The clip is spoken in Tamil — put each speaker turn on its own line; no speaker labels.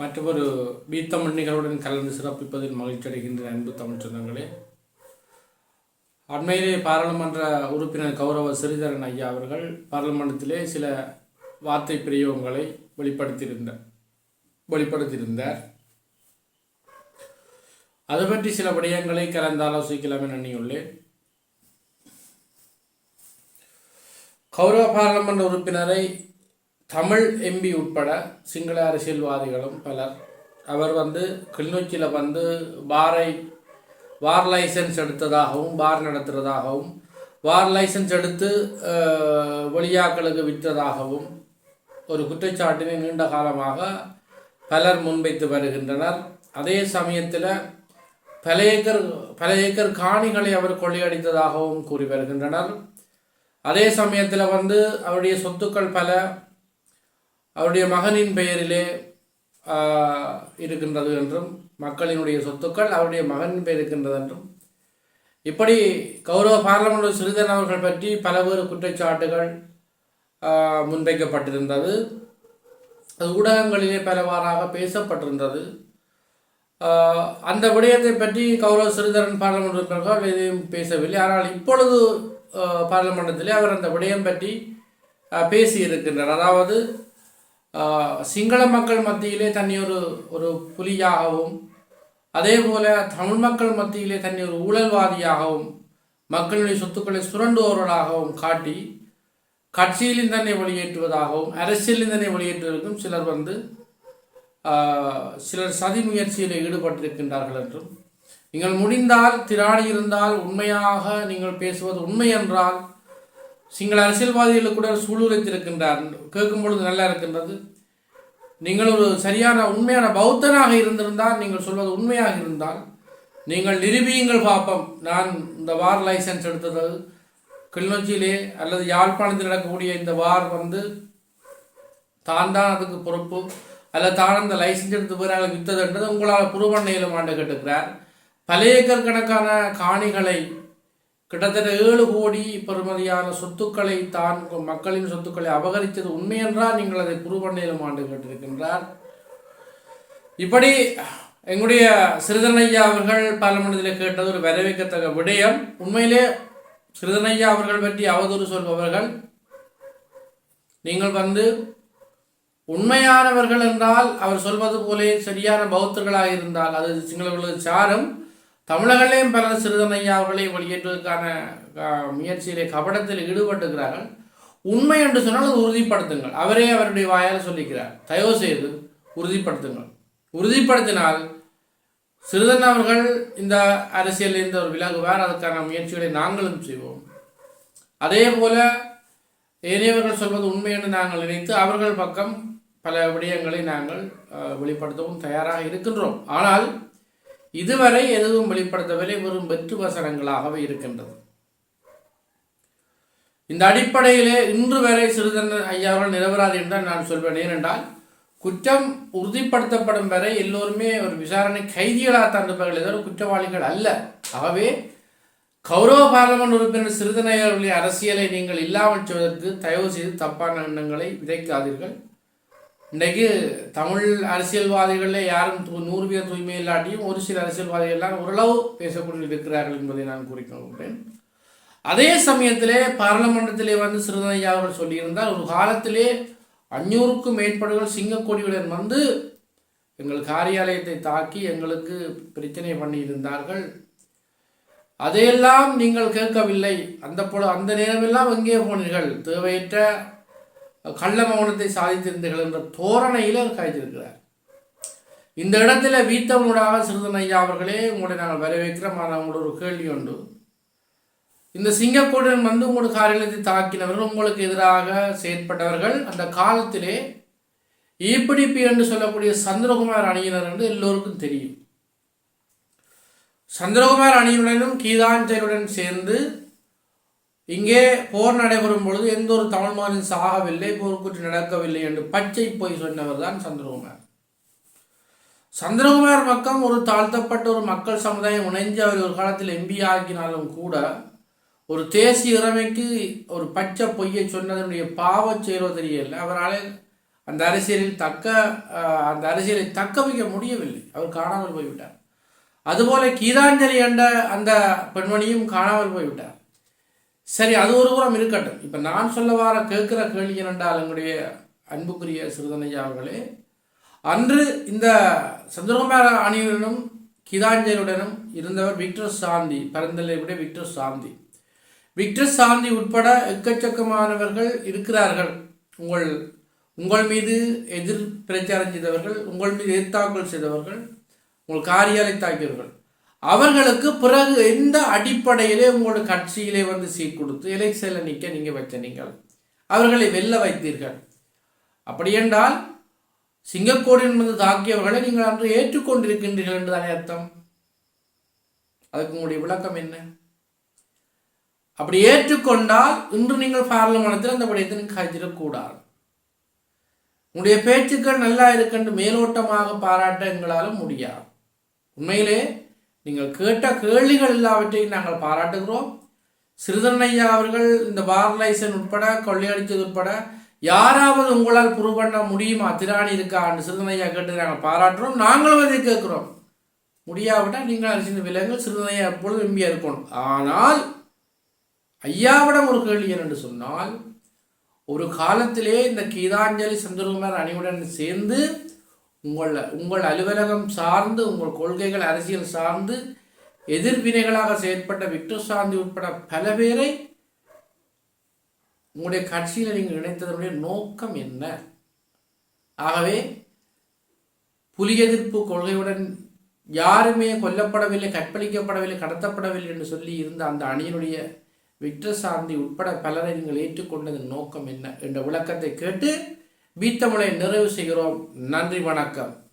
மற்றொரு பீத்தமிழ் நிகழ்வுடன் கலந்து சிறப்பிப்பதில் மகிழ்ச்சி அடைகின்ற அன்பு தமிழ் சொந்தங்களே அண்மையிலே பாராளுமன்ற உறுப்பினர் கௌரவ சிறிதரன் ஐயா அவர்கள் பாராளுமன்றத்திலே சில வார்த்தை பிரயோகங்களை வெளிப்படுத்தியிருந்தார் வெளிப்படுத்தியிருந்தார். அது பற்றி சில விடயங்களை கலந்து ஆலோசிக்கலாம் என எண்ணியுள்ளேன். கௌரவ பாராளுமன்ற உறுப்பினரை தமிழ் எம்பி உட்பட சிங்கள அரசியல்வாதிகளும் பலர். அவர் வந்து கிளிநொச்சியில் வந்து பாரை வார் லைசன்ஸ் எடுத்ததாகவும் பார் நடத்துகிறதாகவும் வார் லைசன்ஸ் எடுத்து வெளியாக்களுக்கு விற்றதாகவும் ஒரு குற்றச்சாட்டினை நீண்ட காலமாக பலர் முன்வைத்து வருகின்றனர். அதே சமயத்தில் பல ஏக்கர் பல ஏக்கர் காணிகளை அவர் கொள்ளையடித்ததாகவும் கூறி வருகின்றனர். அதே சமயத்தில் வந்து அவருடைய சொத்துக்கள் பல அவருடைய மகனின் பெயரிலே இருக்கின்றது என்றும் மக்களினுடைய சொத்துக்கள் அவருடைய மகனின் பெயர் இருக்கின்றது என்றும். இப்படி கௌரவ பார்லமெண்ட் சிறிதன் அவர்கள் பற்றி பலவேறு குற்றச்சாட்டுகள் முன்வைக்கப்பட்டிருந்தது. அது ஊடகங்களிலே பலவாறாக பேசப்பட்டிருந்தது. அந்த விடயத்தை பற்றி கௌரவ சிறிதரன் பார்லமெண்ட் உறுப்பினர்கள் எதையும் பேசவில்லை. ஆனால் இப்பொழுது பாராளுமன்றத்திலே பார்லமெண்டத்திலே அவர் அந்த விடயம் பற்றி ஆஹ், பேசியிருக்கின்றார் அதாவது சிங்கள மக்கள் மத்தியிலே தன்னை ஒரு ஒரு புலியாகவும் அதே போல தமிழ் மக்கள் மத்தியிலே தன்னை ஒரு ஊழல்வாதியாகவும் மக்களுடைய சொத்துக்களை சுரண்டுபவர்களாகவும் காட்டி கட்சியிலும் தன்னை வெளியேற்றுவதாகவும் அரசியலில் தன்னை வெளியேற்றுவதற்கும் சிலர் வந்து சிலர் சதி முயற்சியில் ஈடுபட்டிருக்கின்றார்கள் என்றும் நீங்கள் முடிந்தால் திராணி இருந்தால் உண்மையாக நீங்கள் பேசுவது உண்மை என்றால் சிங்கள அரசியல்வாதிகளுக்கு கூட சூளுரைத்திருக்கின்றார். கேட்கும் பொழுது நல்லா இருக்கின்றது. நீங்கள் ஒரு சரியான உண்மையான பௌத்தனாக இருந்திருந்தால் நீங்கள் சொல்வது உண்மையாக இருந்தால் நீங்கள் நிரூபியுங்கள் பார்ப்போம் நான் இந்த வார் லைசன்ஸ் எடுத்தது. கிளிநொச்சியிலே அல்லது யாழ்ப்பாணத்தில் நடக்கக்கூடிய இந்த வார் வந்து தான் தான் அதுக்கு பொறுப்பு. அல்ல தான் அந்த லைசன்ஸ் எடுத்து பிறகு வித்ததுன்றது உங்களால் புருவண்ணையிலும் ஆண்டு கேட்டுக்கிறார். பல ஏக்கர் கணக்கான காணிகளை கிட்டத்தட்ட ஏழு கோடி பெறுமதியான சொத்துக்களை தான் மக்களின் சொத்துக்களை அபகரித்தது உண்மையென்றால் நீங்கள் அதை புறவண்ணையிலும் ஆண்டு கேட்டிருக்கின்றார். இப்படி எங்களுடைய சிறிதனையா அவர்கள் பார்லமெண்டத்தில் கேட்டது ஒரு வரவேற்கத்தக்க விடயம். உண்மையிலே சிறிதனையா அவர்கள் பற்றி அவதூறு சொல்பவர்கள் நீங்கள் வந்து உண்மையானவர்கள் என்றால் அவர் சொல்வது போலே சரியான பௌத்தர்களாக இருந்தால் அது சிங்களவர்களது சாரம். தமிழர்களையும் பலர் சிறுதனையா அவர்களை வெளியேற்றுவதற்கான முயற்சியிலே கபடத்தில் ஈடுபட்டுகிறார்கள் உண்மை என்று சொன்னால் அது உறுதிப்படுத்துங்கள். அவரே அவருடைய வாயால் சொல்லிக்கிறார். தயவு செய்து உறுதிப்படுத்துங்கள். உறுதிப்படுத்தினால் சிறுதன் அவர்கள் இந்த அரசியலில் இந்த ஒரு விலகுவார். அதற்கான முயற்சிகளை நாங்களும் செய்வோம். அதே போல ஏனையவர்கள் சொல்வது உண்மை என்று நாங்கள் நினைத்து அவர்கள் பக்கம் பல விடயங்களை நாங்கள் வெளிப்படுத்தவும் தயாராக இருக்கின்றோம். ஆனால் இதுவரை எதுவும் வெளிப்படுத்தவில்லை வெறும் வெற்று வசனங்களாகவே இருக்கின்றது. இந்த அடிப்படையிலே இன்று வரை சிறுதன் ஐயா அவர்கள் என்று என்றால் நான் சொல்வேன். ஏனென்றால் குற்றம் உறுதிப்படுத்தப்படும் வரை எல்லோருமே ஒரு விசாரணை கைதிகளாக இருப்பார்கள் ஏதோ குற்றவாளிகள் அல்ல. ஆகவே கௌரவ பார்லமெண்ட் உறுப்பினர் சிறுதனையர்களுடைய அரசியலை நீங்கள் இல்லாமல் செய்வதற்கு தயவு செய்து தப்பான எண்ணங்களை விதைக்காதீர்கள். இன்றைக்கு தமிழ் அரசியல்வாதிகளில் யாரும் நூறு பேர் தூய்மை இல்லாட்டியும் ஒரு சில அரசியல்வாதிகள்லாம் ஓரளவு பேசக்கூடிய இருக்கிறார்கள் என்பதை நான் குறிக்கொள்கிறேன் அதே சமயத்திலே பாராளுமன்றத்திலே வந்து சிறுதனையா அவர்கள் சொல்லியிருந்தால் ஒரு காலத்திலே அஞ்சூறுக்கும் மேற்பட்டவர்கள் சிங்கக்கொடியுடன் வந்து எங்கள் காரியாலயத்தை தாக்கி எங்களுக்கு பிரச்சனை பண்ணியிருந்தார்கள். அதையெல்லாம் நீங்கள் கேட்கவில்லை. அந்த பொழு அந்த நேரமெல்லாம் எங்கே போனீர்கள்? தேவையற்ற கள்ள மௌனத்தை சாதித்திருந்தீர்கள் என்ற தோரணையில் அவர் காய்ச்சிருக்கிறார் இந்த இடத்துல வீத்தமுடாக சிறுதன் ஐயா அவர்களே உங்களை நாங்கள் வரவேற்கிறோம். ஆனால் உங்களோட ஒரு கேள்வி உண்டு. இந்த சிங்கக்கோடன் வந்து உங்களோட காரியத்தை தாக்கினவர்கள் உங்களுக்கு எதிராக செயற்பட்டவர்கள் அந்த காலத்திலே ஈபிடிபி என்று சொல்லக்கூடிய சந்திரகுமார் அணியினர் என்று எல்லோருக்கும் தெரியும். சந்திரகுமார் அணியுடனும் கீதாஞ்சலுடன் சேர்ந்து இங்கே போர் நடைபெறும் பொழுது எந்த ஒரு தமிழ் மாநிலம் சாகவில்லை போர்க்குற்று நடக்கவில்லை என்று பச்சை போய் சொன்னவர் தான் சந்திரகுமார். சந்திரகுமார் பக்கம் ஒரு தாழ்த்தப்பட்ட ஒரு மக்கள் சமுதாயம் இணைஞ்சு அவர் ஒரு காலத்தில் எம்பி ஆக்கினாலும் கூட ஒரு தேசிய இறமைக்கு ஒரு பச்சை பொய்யை சொன்னதனுடைய பாவ செயலோ தெரியல அவரால் அந்த அரசியலில் தக்க அந்த அரசியலை தக்க வைக்க முடியவில்லை. அவர் காணாமல் போய்விட்டார். அதுபோல கீதாஞ்சலி என்ற அந்த பெண்மணியும் காணாமல் போய்விட்டார். சரி அது ஒரு புறம் இருக்கட்டும். இப்போ நான் சொல்ல வர கேட்குற கேள்வி என்றால் எங்களுடைய அன்புக்குரிய சிறுதனையா அவர்களே அன்று இந்த சந்திரகுமார அணியுடனும் கிதாஞ்சலுடனும் இருந்தவர் விக்டர் சாந்தி பரந்தலை விட விக்டர் சாந்தி. விக்டர் சாந்தி உட்பட எக்கச்சக்கமானவர்கள் இருக்கிறார்கள். உங்கள் உங்கள் மீது எதிர் பிரச்சாரம் செய்தவர்கள் உங்கள் மீது எதிர்த்தாக்குதல் செய்தவர்கள் உங்கள் காரியாலை தாக்கியவர்கள். அவர்களுக்கு பிறகு எந்த அடிப்படையிலே உங்களோட கட்சியிலே வந்து சீட் கொடுத்து எலெக்ஷனில் நிற்க நீங்கள் வச்ச நீங்கள்? அவர்களை வெல்ல வைத்தீர்கள். அப்படியென்றால் சிங்கக்கோடின் தாக்கியவர்களை நீங்கள் அன்று ஏற்றுக்கொண்டிருக்கின்றீர்கள் என்று தானே அர்த்தம்? அதுக்கு உங்களுடைய விளக்கம் என்ன? அப்படி ஏற்றுக்கொண்டால் இன்று நீங்கள் பார்லமெண்டத்தில் அந்த விடயத்தை நீங்கள் உங்களுடைய பேச்சுக்கள் நல்லா இருக்கென்று மேலோட்டமாக பாராட்ட எங்களாலும் முடியாது. உண்மையிலே நீங்கள் கேட்ட கேள்விகள் எல்லாவற்றையும் நாங்கள் பாராட்டுகிறோம். சிறுதன் ஐயா அவர்கள் இந்த பார் லைசன் உட்பட கொள்ளையடித்தது உட்பட யாராவது உங்களால் ப்ரூவ் பண்ண முடியுமா? திராணி இருக்கா? என்று சிறுதன் ஐயா கேட்டு நாங்கள் பாராட்டுறோம் நாங்களும் அதை கேட்குறோம். முடியாவிட்டால் நீங்கள் அரசின் விலங்கு சிறுதனையா எப்பொழுதும் எம்பியா இருக்கணும். ஆனால் ஐயாவிடம் ஒரு கேள்வி என்று சொன்னால் ஒரு காலத்திலே இந்த கீதாஞ்சலி சந்திரகுமார் அணியுடன் சேர்ந்து உங்கள் உங்கள் அலுவலகம் சார்ந்து உங்கள் கொள்கைகள் அரசியல் சார்ந்து எதிர்வினைகளாக செயற்பட்ட விக்டர் சாந்தி உட்பட பல பேரை உங்களுடைய கட்சியில் நீங்கள் இணைத்ததனுடைய நோக்கம் என்ன? ஆகவே புலி எதிர்ப்பு கொள்கையுடன் யாருமே கொல்லப்படவில்லை கற்பழிக்கப்படவில்லை கடத்தப்படவில்லை என்று சொல்லி இருந்த அந்த அணியினுடைய விக்டர் சாந்தி உட்பட பலரை நீங்கள் ஏற்றுக்கொண்டதன் நோக்கம் என்ன? என்ற விளக்கத்தை கேட்டு பீத்தமிழை நிறைவு செய்கிறோம். நன்றி வணக்கம்.